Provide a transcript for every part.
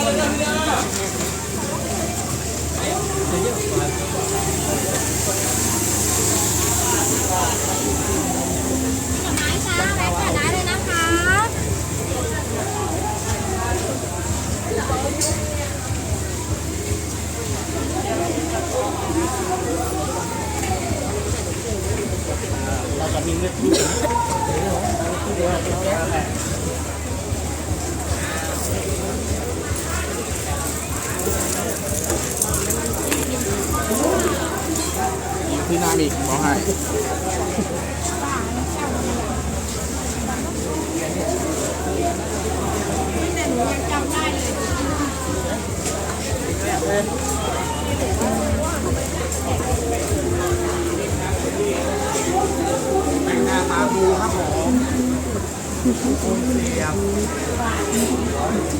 Hallelujah. ซื้อน้ำมีกขอให้แต่งหน้าตาบูครับผมเรียบ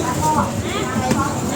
Làm ơn.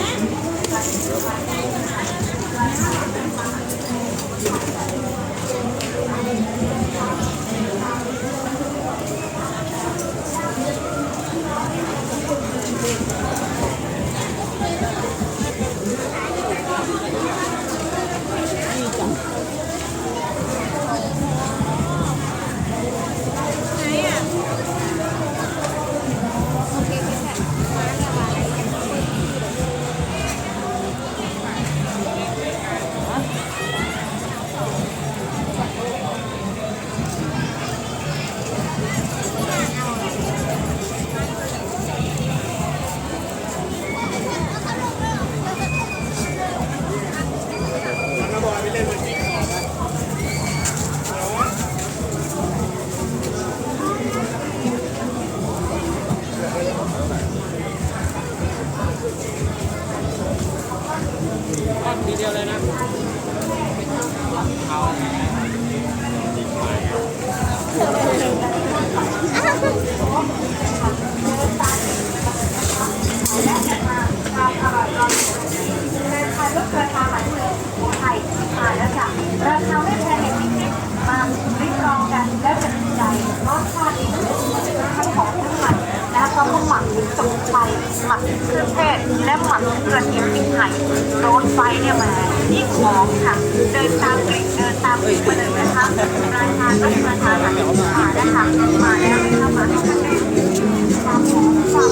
ราคาลดราคา ไพรหมักเครื่องเทศและหมักกระเทียมพริกไทยโรสไฟเนี่ยมายิ่งหอมค่ะ เดินตามกลิ่นเดินตามกลิ่นมาเลยนะคะรายงานก็มาทานอาหารมานะคะมาแล้วนะคะมาให้ท่านได้ความหอมความ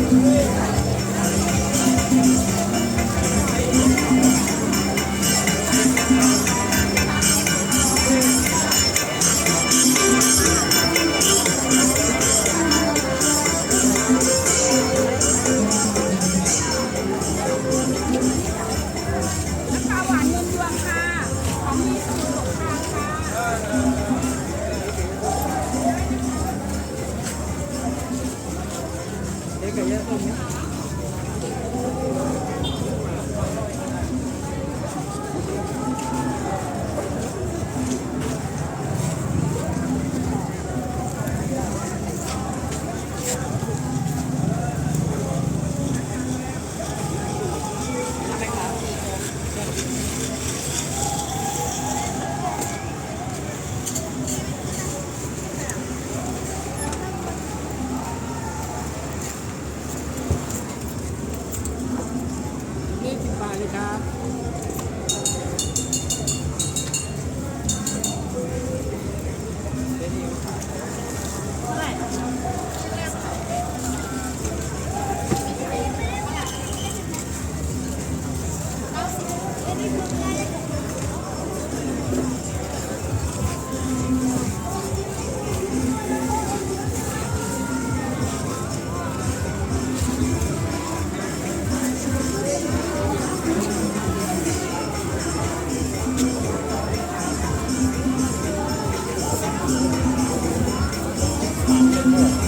Yeah.